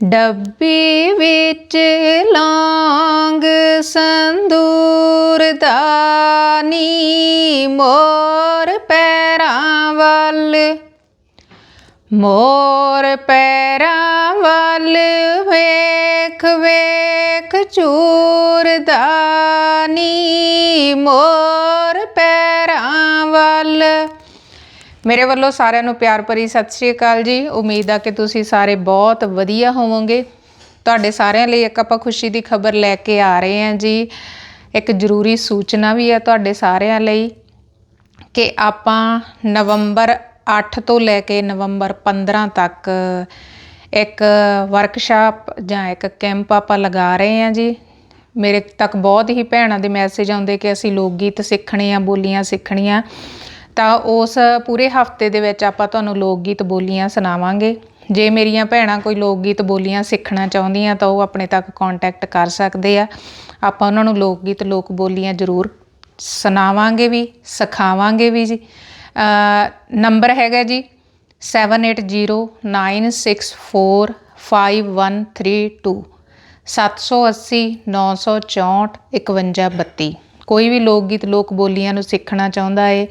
ਡੱਬੀ ਵਿੱਚ ਲੌਂਗ ਸੰਦੂਰ ਦਾ ਮੋਰ ਪੈਰਾਂ ਵੱਲ। ਮੋਰ ਪੈਰਾਂ ਵੱਲ ਵੇਖ ਵੇਖ ਚੂਰਦਾ ਨੀ ਮੋਰ ਪੈਰਾਂ ਵੱਲ। ਮੇਰੇ ਵੱਲੋਂ ਸਾਰਿਆਂ ਨੂੰ ਪਿਆਰ ਭਰੀ ਸਤਿ ਸ਼੍ਰੀ ਅਕਾਲ ਜੀ। ਉਮੀਦ ਆ ਕਿ ਤੁਸੀਂ ਸਾਰੇ ਬਹੁਤ ਵਧੀਆ ਹੋਵੋਗੇ। ਤੁਹਾਡੇ ਸਾਰਿਆਂ ਲਈ ਇੱਕ ਆਪਾਂ ਖੁਸ਼ੀ ਦੀ ਖਬਰ ਲੈ ਕੇ ਆ ਰਹੇ ਹਾਂ ਜੀ। ਇੱਕ ਜ਼ਰੂਰੀ ਸੂਚਨਾ ਵੀ ਹੈ ਤੁਹਾਡੇ ਸਾਰਿਆਂ ਲਈ ਕਿ ਆਪਾਂ ਨਵੰਬਰ 8 ਤੋਂ ਲੈ ਕੇ ਨਵੰਬਰ 15 ਤੱਕ ਇੱਕ ਵਰਕਸ਼ਾਪ ਜਾਂ ਇੱਕ ਕੈਂਪ ਆਪਾਂ ਲਗਾ ਰਹੇ ਹਾਂ ਜੀ। ਮੇਰੇ ਤੱਕ ਬਹੁਤ ਹੀ ਭੈਣਾਂ ਦੇ ਮੈਸੇਜ ਆਉਂਦੇ ਕਿ ਅਸੀਂ ਲੋਕ ਗੀਤ ਸਿੱਖਣੇ ਆ, ਬੋਲੀਆਂ ਸਿੱਖਣੀਆਂ। ਤਾਂ ਉਸ ਪੂਰੇ ਹਫ਼ਤੇ ਦੇ ਵਿੱਚ ਆਪਾਂ ਤੁਹਾਨੂੰ ਲੋਕ ਗੀਤ ਬੋਲੀਆਂ ਸੁਣਾਵਾਂਗੇ। ਜੇ ਮੇਰੀਆਂ ਭੈਣਾਂ ਕੋਈ ਲੋਕ ਗੀਤ ਬੋਲੀਆਂ ਸਿੱਖਣਾ ਚਾਹੁੰਦੀਆਂ ਤਾਂ ਉਹ ਆਪਣੇ ਤੱਕ ਕੰਟੈਕਟ ਕਰ ਸਕਦੇ ਆ। ਆਪਾਂ ਉਹਨਾਂ ਨੂੰ ਲੋਕ ਗੀਤ ਲੋਕ ਬੋਲੀਆਂ ਜ਼ਰੂਰ ਸੁਣਾਵਾਂਗੇ ਵੀ, ਸਿਖਾਵਾਂਗੇ ਵੀ ਜੀ। ਨੰਬਰ ਹੈਗਾ ਜੀ 7809645132 780 964 5132 ਕੋਈ ਵੀ ਲੋਕ ਗੀਤ ਲੋਕ ਬੋਲੀਆਂ ਨੂੰ ਸਿੱਖਣਾ ਚਾਹੁੰਦਾ ਏ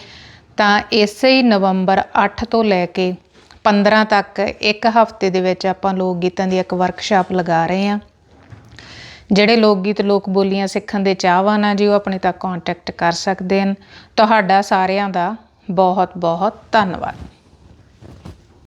ਤਾਂ ਇਸੇ ਹੀ ਨਵੰਬਰ 8 ਤੋਂ ਲੈ ਕੇ 15 ਤੱਕ ਇੱਕ ਹਫ਼ਤੇ ਦੇ ਵਿੱਚ ਆਪਾਂ ਲੋਕ ਗੀਤਾਂ ਦੀ ਇੱਕ ਵਰਕਸ਼ਾਪ ਲਗਾ ਰਹੇ ਹਾਂ। ਜਿਹੜੇ ਲੋਕ ਗੀਤ ਲੋਕ ਬੋਲੀਆਂ ਸਿੱਖਣ ਦੇ ਚਾਹਵਾਨ ਆ ਜੀ, ਉਹ ਆਪਣੇ ਤੱਕ ਕੰਟੈਕਟ ਕਰ ਸਕਦੇ ਹਨ। ਤੁਹਾਡਾ ਸਾਰਿਆਂ ਦਾ ਬਹੁਤ ਬਹੁਤ ਧੰਨਵਾਦ।